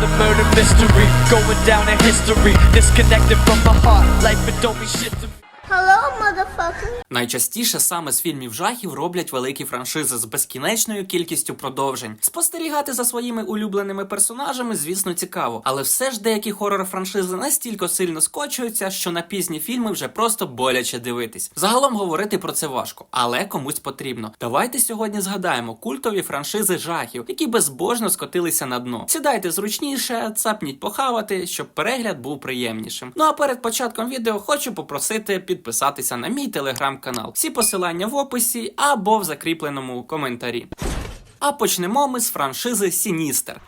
the murder mystery, going down in history. Disconnected from my heart, life it don't mean shit to me. Найчастіше саме з фільмів жахів роблять великі франшизи з безкінечною кількістю продовжень. Спостерігати за своїми улюбленими персонажами, звісно, цікаво, але все ж деякі хорор франшизи настільки сильно скочуються, що на пізні фільми вже просто боляче дивитись. Загалом говорити про це важко, але комусь потрібно. Давайте сьогодні згадаємо культові франшизи жахів, які безбожно скотилися на дно. Сідайте зручніше, цапніть похавати, щоб перегляд був приємнішим. Ну а перед початком відео хочу попросити підписатися на мій телеграм-канал. Всі посилання в описі або в закріпленому коментарі. А почнемо ми з франшизи Сіністер.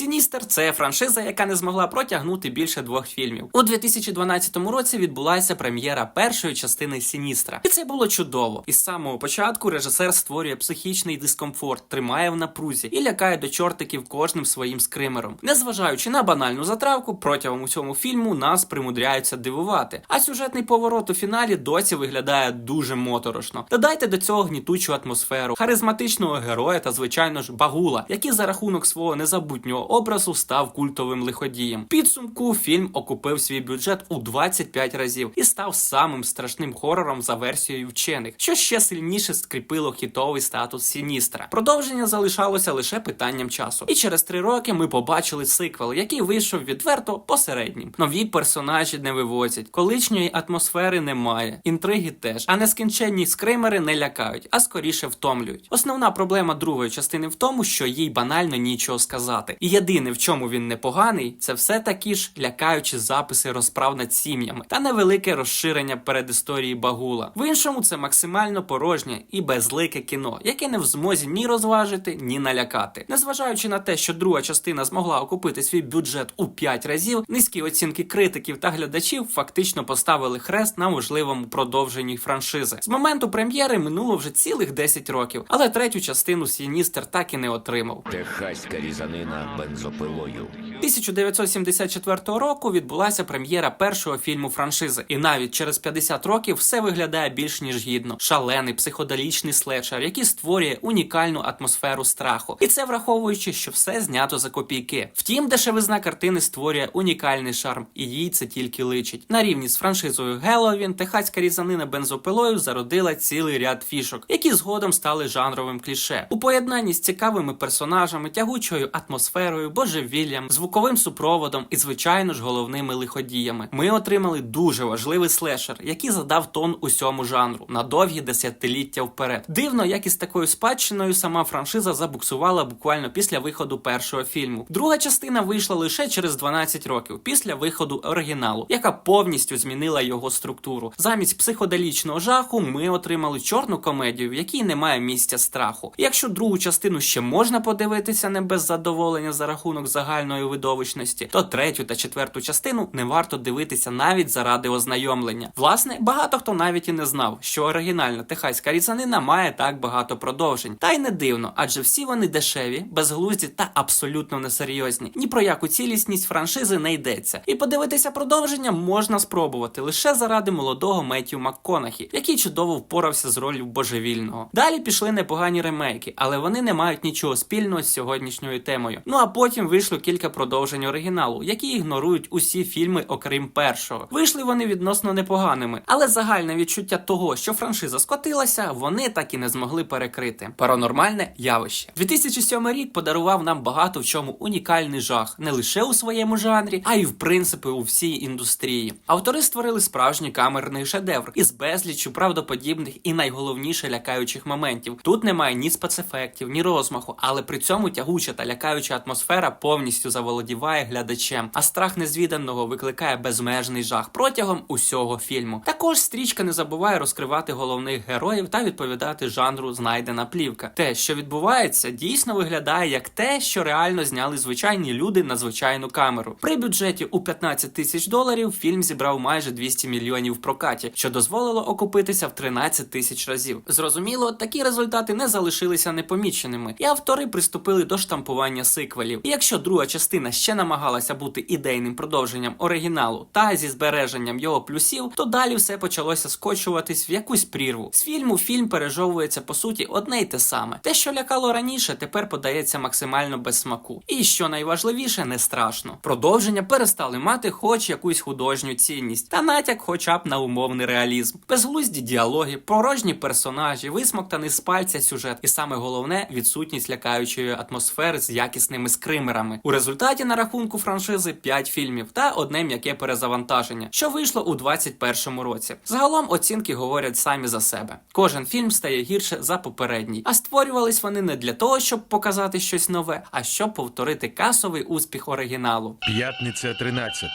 Сіністер це франшиза, яка не змогла протягнути більше двох фільмів. У 2012 році відбулася прем'єра першої частини Сіністра, і це було чудово. Із самого початку режисер створює психічний дискомфорт, тримає в напрузі і лякає до чортиків кожним своїм скримером. Незважаючи на банальну затравку, протягом усього фільму нас примудряються дивувати. А сюжетний поворот у фіналі досі виглядає дуже моторошно. Додайте до цього гнітучу атмосферу, харизматичного героя та, звичайно ж, багула, який за рахунок свого незабутнього образу став культовим лиходієм. Підсумку фільм окупив свій бюджет у 25 разів і став самим страшним хорором за версією вчених, що ще сильніше скріпило хітовий статус Сіністра. Продовження залишалося лише питанням часу. І через три роки ми побачили сиквел, який вийшов відверто посереднім. Нові персонажі не вивозять, колишньої атмосфери немає, інтриги теж, а нескінченні скримери не лякають, а скоріше втомлюють. Основна проблема другої частини в тому, що їй банально нічого сказати. І єдине, в чому він непоганий, це все такі ж лякаючі записи розправ над сім'ями та невелике розширення передісторії Багула. В іншому це максимально порожнє і безлике кіно, яке не в змозі ні розважити, ні налякати. Незважаючи на те, що друга частина змогла окупити свій бюджет у 5 разів, низькі оцінки критиків та глядачів фактично поставили хрест на можливому продовженні франшизи. З моменту прем'єри минуло вже цілих 10 років, але третю частину Сіністер так і не отримав. Техаська різанина бензопилою. 1974 року відбулася прем'єра першого фільму франшизи, і навіть через 50 років все виглядає більш ніж гідно. Шалений психоделічний слешер, який створює унікальну атмосферу страху, і це враховуючи, що все знято за копійки. Втім, дешевизна картини створює унікальний шарм, і їй це тільки личить. На рівні з франшизою Геловін, техаська різанина бензопилою зародила цілий ряд фішок, які згодом стали жанровим кліше. У поєднанні з цікавими персонажами, тягучою атмосферою, божевіллям, звуковим супроводом і, звичайно ж, головними лиходіями. Ми отримали дуже важливий слешер, який задав тон усьому жанру на довгі десятиліття вперед. Дивно, як із такою спадщиною сама франшиза забуксувала буквально після виходу першого фільму. Друга частина вийшла лише через 12 років після виходу оригіналу, яка повністю змінила його структуру. Замість психоделічного жаху ми отримали чорну комедію, в якій немає місця страху. Якщо другу частину ще можна подивитися не без задоволення за рахунок загальної видовищності, то третю та четверту частину не варто дивитися навіть заради ознайомлення. Власне, багато хто навіть і не знав, що оригінальна техаська різанина має так багато продовжень. Та й не дивно, адже всі вони дешеві, безглузді та абсолютно несерйозні. Ні про яку цілісність франшизи не йдеться. І подивитися продовження можна спробувати лише заради молодого Меттю МакКонахі, який чудово впорався з роллю божевільного. Далі пішли непогані ремейки, але вони не мають нічого спільного з сьогоднішньою темою. Ну а потім вийшло кілька продовжень оригіналу, які ігнорують усі фільми, окрім першого. Вийшли вони відносно непоганими, але загальне відчуття того, що франшиза скотилася, вони так і не змогли перекрити. Паранормальне явище. 2007 рік подарував нам багато в чому унікальний жах, не лише у своєму жанрі, а й в принципі у всій індустрії. Автори створили справжній камерний шедевр із безліччю правдоподібних і найголовніше лякаючих моментів. Тут немає ні спецефектів, ні розмаху, але при цьому тягуча та лякаюча атмосфера повністю заволодіває глядачем, а страх незвіданого викликає безмежний жах протягом усього фільму. Також стрічка не забуває розкривати головних героїв та відповідати жанру знайдена плівка. Те, що відбувається, дійсно виглядає як те, що реально зняли звичайні люди на звичайну камеру. При бюджеті у 15 тисяч доларів фільм зібрав майже 200 мільйонів в прокаті, що дозволило окупитися в 13 тисяч разів. Зрозуміло, такі результати не залишилися непоміченими, і автори приступили до штампування сиквелів. Сиквелів. І якщо друга частина ще намагалася бути ідейним продовженням оригіналу та зі збереженням його плюсів, то далі все почалося скочуватись в якусь прірву. З фільму фільм пережовується по суті одне й те саме. Те, що лякало раніше, тепер подається максимально без смаку. І що найважливіше, не страшно. Продовження перестали мати хоч якусь художню цінність, та натяк, хоча б на умовний реалізм, безглузді діалоги, порожні персонажі, висмоктаний з пальця сюжет, і саме головне відсутність лякаючої атмосфери з якісними скримерами. У результаті на рахунку франшизи 5 фільмів та одне м'яке перезавантаження, що вийшло у 2021 році. Загалом оцінки говорять самі за себе. Кожен фільм стає гірше за попередній, а створювались вони не для того, щоб показати щось нове, а щоб повторити касовий успіх оригіналу. П'ятниця 13.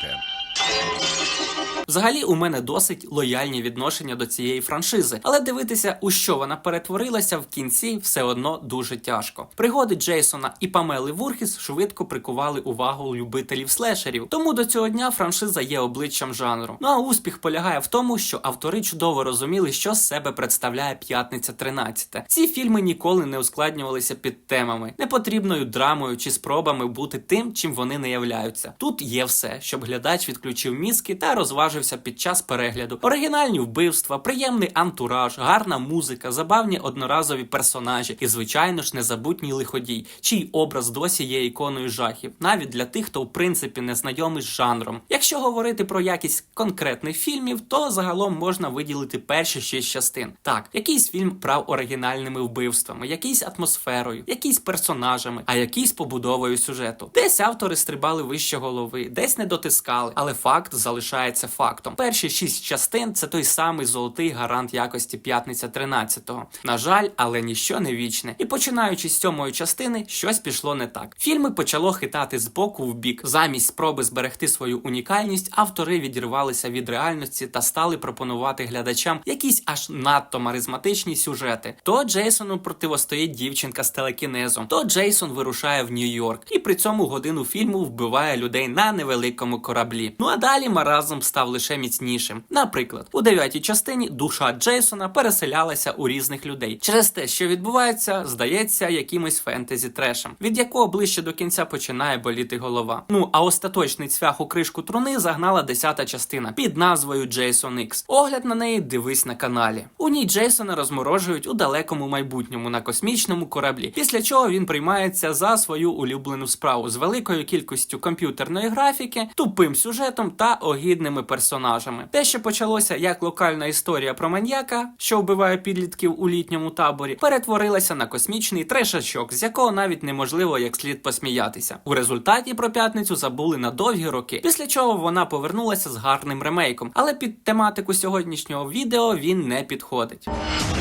Взагалі, у мене досить лояльні відношення до цієї франшизи, але дивитися, у що вона перетворилася в кінці, все одно дуже тяжко. Пригоди Джейсона і Памели Вурхіс швидко прикували увагу любителів слешерів. Тому до цього дня франшиза є обличчям жанру. Ну а успіх полягає в тому, що автори чудово розуміли, що з себе представляє п'ятниця 13. Ці фільми ніколи не ускладнювалися під темами, непотрібною драмою чи спробами бути тим, чим вони не являються. Тут є все, щоб глядач відключив мізки та розважився під час перегляду. Оригінальні вбивства, приємний антураж, гарна музика, забавні одноразові персонажі і, звичайно ж, незабутній лиходій, чий образ досі є іконою жахів, навіть для тих, хто в принципі не знайомий з жанром. Якщо говорити про якість конкретних фільмів, то загалом можна виділити перші шість частин. Так, якийсь фільм прав оригінальними вбивствами, якийсь атмосферою, якийсь персонажами, а якийсь побудовою сюжету. Десь автори стрибали вище голови, десь не дотискали, але факт залишається фактом. Перші шість частин це той самий золотий гарант якості п'ятниця 13-го. На жаль, але ніщо не вічне. І починаючи з сьомої частини, щось пішло не так. Фільми почало хитати з боку в бік. Замість спроби зберегти свою унікальність, автори відірвалися від реальності та стали пропонувати глядачам якісь аж надто маризматичні сюжети. То Джейсону противостоїть дівчинка з телекінезом, то Джейсон вирушає в Нью-Йорк і при цьому годину фільму вбиває людей на невеликому кораблі. Ну а далі маразм став лише міцнішим. Наприклад, у дев'ятій частині душа Джейсона переселялася у різних людей. Через те, що відбувається, здається якимось фентезі трешем, від якого ближче до кінця починає боліти голова. Ну а остаточний цвях у кришку труни загнала десята частина під назвою Джейсон Ікс. Огляд на неї дивись на каналі. У ній Джейсона розморожують у далекому майбутньому на космічному кораблі, після чого він приймається за свою улюблену справу з великою кількістю комп'ютерної графіки, тупим сюжетом та огідними персонажами. Те, що почалося як локальна історія про маньяка, що вбиває підлітків у літньому таборі, перетворилася на космічний трешачок, з якого навіть неможливо як слід посміятися. У результаті про п'ятницю забули на довгі роки, після чого вона повернулася з гарним ремейком, але під тематику сьогоднішнього відео він не підходить.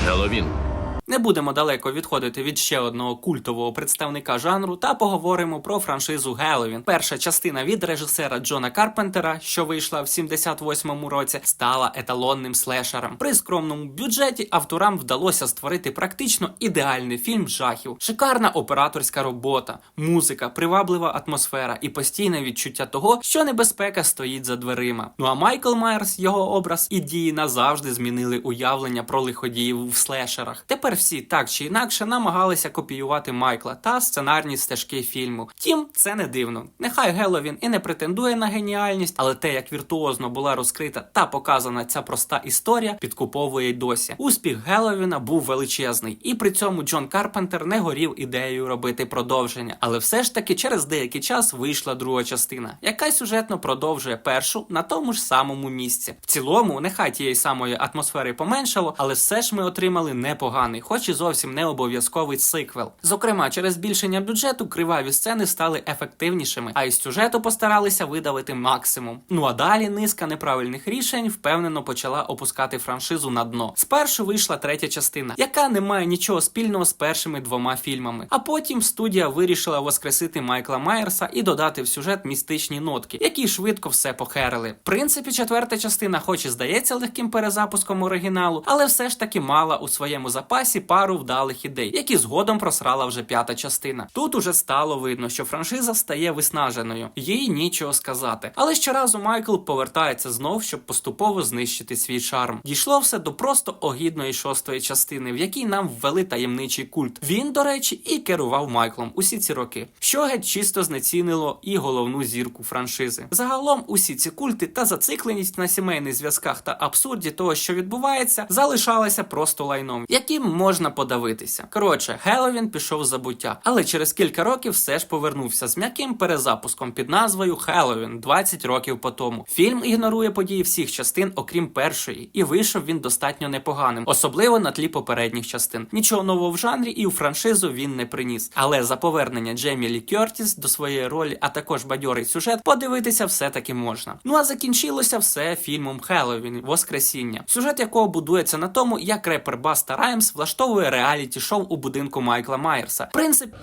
Геловін. Не будемо далеко відходити від ще одного культового представника жанру та поговоримо про франшизу Геловін. Перша частина від режисера Джона Карпентера, що вийшла в 78-му році, стала еталонним слешером. При скромному бюджеті авторам вдалося створити практично ідеальний фільм жахів, шикарна операторська робота, музика, приваблива атмосфера і постійне відчуття того, що небезпека стоїть за дверима. Ну а Майкл Майерс, його образ і дії назавжди змінили уявлення про лиходіїв в слешерах. Тепер всі так чи інакше намагалися копіювати Майкла та сценарні стежки фільму. Втім, це не дивно. Нехай Геловін і не претендує на геніальність, але те, як віртуозно була розкрита та показана ця проста історія, підкуповує й досі. Успіх Геловіна був величезний, і при цьому Джон Карпентер не горів ідеєю робити продовження. Але все ж таки через деякий час вийшла друга частина, яка сюжетно продовжує першу на тому ж самому місці. В цілому, нехай тієї самої атмосфери поменшало, але все ж ми отримали непоганий, хоч і зовсім не обов'язковий сиквел. Зокрема, через збільшення бюджету криваві сцени стали ефективнішими, а із сюжету постаралися видавити максимум. Ну а далі низка неправильних рішень впевнено почала опускати франшизу на дно. Спершу вийшла третя частина, яка не має нічого спільного з першими двома фільмами. А потім студія вирішила воскресити Майкла Майерса і додати в сюжет містичні нотки, які швидко все похерили. В принципі, четверта частина, хоч і здається легким перезапуском оригіналу, але все ж таки мала у своєму запасі запасі пару вдалих ідей, які згодом просрала вже п'ята частина. Тут уже стало видно, що франшиза стає виснаженою, їй нічого сказати. Але щоразу Майкл повертається знов, щоб поступово знищити свій шарм. Дійшло все до просто огідної шостої частини, в якій нам ввели таємничий культ. Він, до речі, і керував Майклом усі ці роки, що геть чисто знецінило і головну зірку франшизи. Загалом усі ці культи та зацикленість на сімейних зв'язках та абсурді того, що відбувається, залишалися просто лайном, яким можна подавитися. Коротше, Хеллоуін пішов забуття, але через кілька років все ж повернувся з м'яким перезапуском під назвою Хеллоуін 20 років по тому. Фільм ігнорує події всіх частин, окрім першої, і вийшов він достатньо непоганим, особливо на тлі попередніх частин. Нічого нового в жанрі і у франшизу він не приніс. Але за повернення Джеймі Лі Кертіс до своєї ролі, а також бадьорий сюжет, подивитися все таки можна. Ну а закінчилося все фільмом Хеллоуін Воскресіння, сюжет якого будується на тому, як репер Баста Раймс влаштовує реаліті шоу у будинку Майкла Майерса. Принцип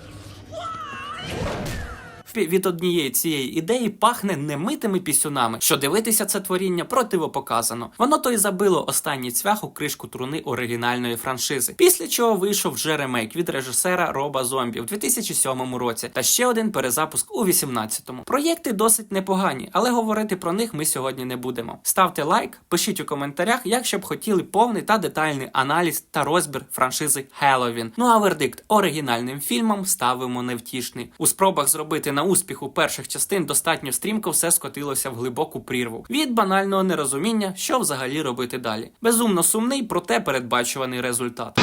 від однієї цієї ідеї пахне немитими пісюнами, що дивитися це творіння противопоказано. Воно то й забило останній цвях у кришку труни оригінальної франшизи. Після чого вийшов вже ремейк від режисера Роба Зомбі в 2007 році, та ще один перезапуск у 2018-му. Проєкти досить непогані, але говорити про них ми сьогодні не будемо. Ставте лайк, пишіть у коментарях, якщо б хотіли повний та детальний аналіз та розбір франшизи Хеллоуін. Ну а вердикт оригінальним фільмам ставимо невтішний. У спробах зробити на успіх успіху перших частин достатньо стрімко все скотилося в глибоку прірву від банального нерозуміння, що взагалі робити далі. Безумно сумний, проте передбачуваний результат.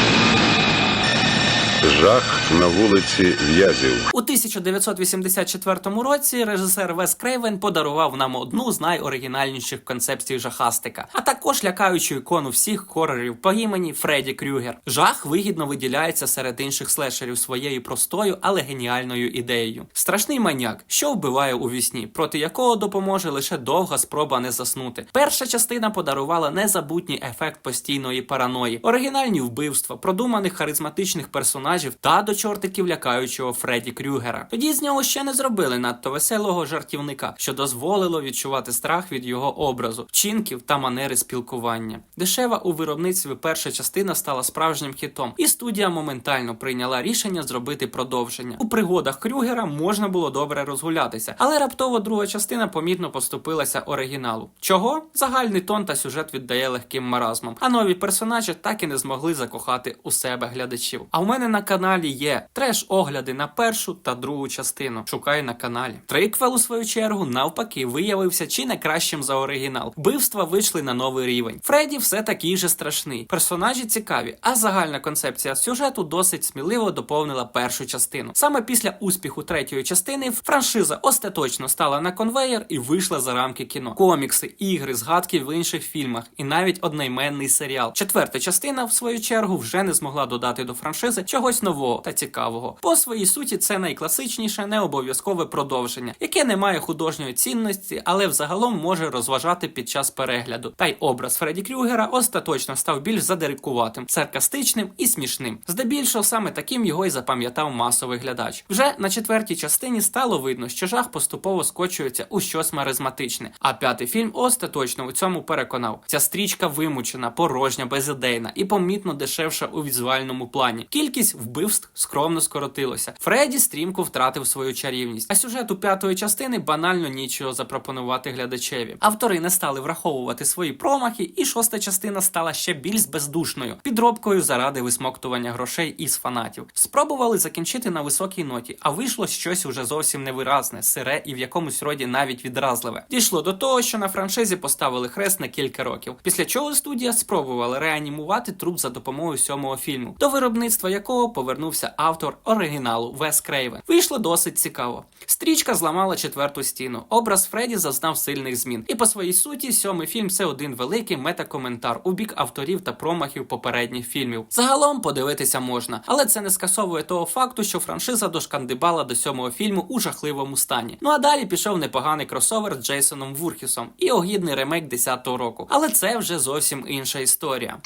Жах на вулиці В'язів. У 1984 році режисер Вес Крейвен подарував нам одну з найоригінальніших концепцій жахастика, а також лякаючу ікону всіх хорорів по імені Фредді Крюгер. Жах вигідно виділяється серед інших слешерів своєю простою, але геніальною ідеєю. Страшний маніяк, що вбиває у вісні, проти якого допоможе лише довга спроба не заснути. Перша частина подарувала незабутній ефект постійної параної, оригінальні вбивства, продуманих харизматичних персонажів та до чортиків лякаючого Фредді Крюгера. Тоді з нього ще не зробили надто веселого жартівника, що дозволило відчувати страх від його образу, вчинків та манери спілкування. Дешева у виробництві перша частина стала справжнім хітом, і студія моментально прийняла рішення зробити продовження. У пригодах Крюгера можна було добре розгулятися, але раптово друга частина помітно поступилася оригіналу. Чого? Загальний тон та сюжет віддає легким маразмом, а нові персонажі так і не змогли закохати у себе глядачів. А у мене на каналі є треш-огляди на першу та другу частину. Шукай на каналі. Триквел, у свою чергу, навпаки, виявився чи не кращим за оригінал. Вбивства вийшли на новий рівень. Фредді все такий же страшний. Персонажі цікаві, а загальна концепція сюжету досить сміливо доповнила першу частину. Саме після успіху третьої частини франшиза остаточно стала на конвеєр і вийшла за рамки кіно. Комікси, ігри, згадки в інших фільмах і навіть одноіменний серіал. Четверта частина, в свою чергу, вже не змогла додати до франшизи чогось нового та цікавого. По своїй суті, це найкласичніше, не обов'язкове продовження, яке не має художньої цінності, але взагалом може розважати під час перегляду. Та й образ Фредді Крюгера остаточно став більш задирикуватим, саркастичним і смішним. Здебільшого саме таким його й запам'ятав масовий глядач. Вже на четвертій частині стало видно, що жах поступово скочується у щось маризматичне. А п'ятий фільм остаточно у цьому переконав. Ця стрічка вимучена, порожня, безідейна і помітно дешевша у візуальному плані. Кількість вбивств скромно скоротилося. Фредді стрімко втратив свою чарівність, а сюжету п'ятої частини банально нічого запропонувати глядачеві. Автори не стали враховувати свої промахи, і шоста частина стала ще більш бездушною, підробкою заради висмоктування грошей із фанатів. Спробували закінчити на високій ноті, а вийшло щось уже зовсім невиразне, сире і в якомусь роді навіть відразливе. Дійшло до того, що на франшизі поставили хрест на кілька років. Після чого студія спробувала реанімувати труп за допомогою сьомого фільму, до виробництва якого повернувся автор оригіналу Вес Крейвен. Вийшло досить цікаво. Стрічка зламала четверту стіну. Образ Фредді зазнав сильних змін. І по своїй суті, сьомий фільм це один великий метакоментар у бік авторів та промахів попередніх фільмів. Загалом подивитися можна, але це не скасовує того факту, що франшиза дошкандибала до сьомого фільму у жахливому стані. Ну а далі пішов непоганий кросовер з Джейсоном Вурхісом і огідний ремейк 10-го року. Але це вже зовсім інша історія.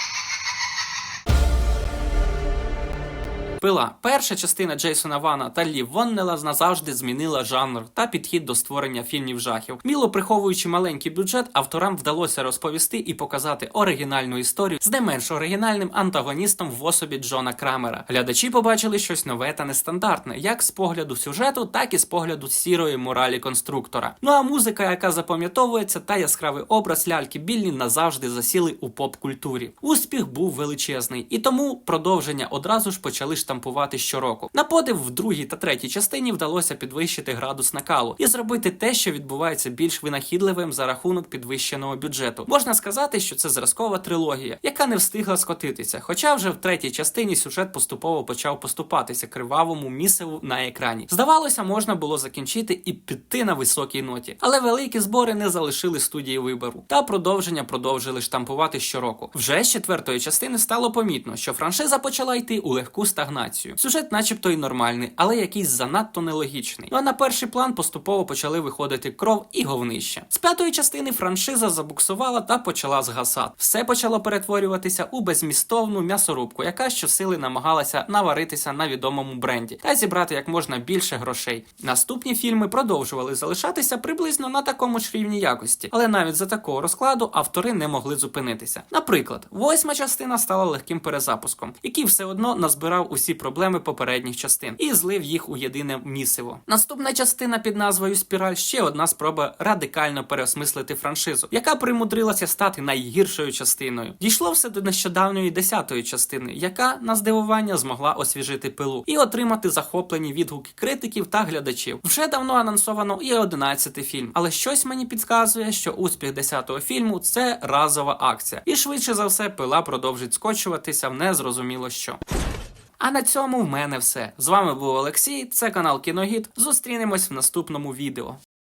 Пила. Перша частина Джейсона Вана та Лі Воннела назавжди змінила жанр та підхід до створення фільмів жахів. Міло приховуючи маленький бюджет, авторам вдалося розповісти і показати оригінальну історію з не менш оригінальним антагоністом в особі Джона Крамера. Глядачі побачили щось нове та нестандартне, як з погляду сюжету, так і з погляду сірої моралі конструктора. Ну а музика, яка запам'ятовується, та яскравий образ ляльки Біллі назавжди засіли у поп-культурі. Успіх був величезний, і тому продовження одразу ж почали штампувати щороку. На подив в другій та третій частині вдалося підвищити градус накалу і зробити те, що відбувається більш винахідливим за рахунок підвищеного бюджету. Можна сказати, що це зразкова трилогія, яка не встигла скотитися. Хоча вже в третій частині сюжет поступово почав поступатися кривавому місиву на екрані. Здавалося, можна було закінчити і піти на високій ноті, але великі збори не залишили студії вибору. Та продовження продовжили штампувати щороку. Вже з четвертої частини стало помітно, що франшиза почала йти у легку стагнацію. Сюжет, начебто, і нормальний, але якийсь занадто нелогічний. Ну а на перший план поступово почали виходити кров і говнище. З п'ятої частини франшиза забуксувала та почала згасати. Все почало перетворюватися у безмістовну м'ясорубку, яка щосили намагалася наваритися на відомому бренді та зібрати як можна більше грошей. Наступні фільми продовжували залишатися приблизно на такому ж рівні якості, але навіть за такого розкладу автори не могли зупинитися. Наприклад, восьма частина стала легким перезапуском, який все одно назбирав усі проблеми попередніх частин і злив їх у єдине місиво. Наступна частина під назвою Спіраль ще одна спроба радикально переосмислити франшизу, яка примудрилася стати найгіршою частиною. Дійшло все до нещодавньої десятої частини, яка на здивування змогла освіжити пилу і отримати захоплені відгуки критиків та глядачів. Вже давно анонсовано і одинадцятий фільм, але щось мені підказує, що успіх десятого фільму це разова акція, і швидше за все пила продовжить скочуватися в незрозуміло що. А на цьому в мене все. З вами був Олексій, це канал Кіногід. Зустрінемось в наступному відео.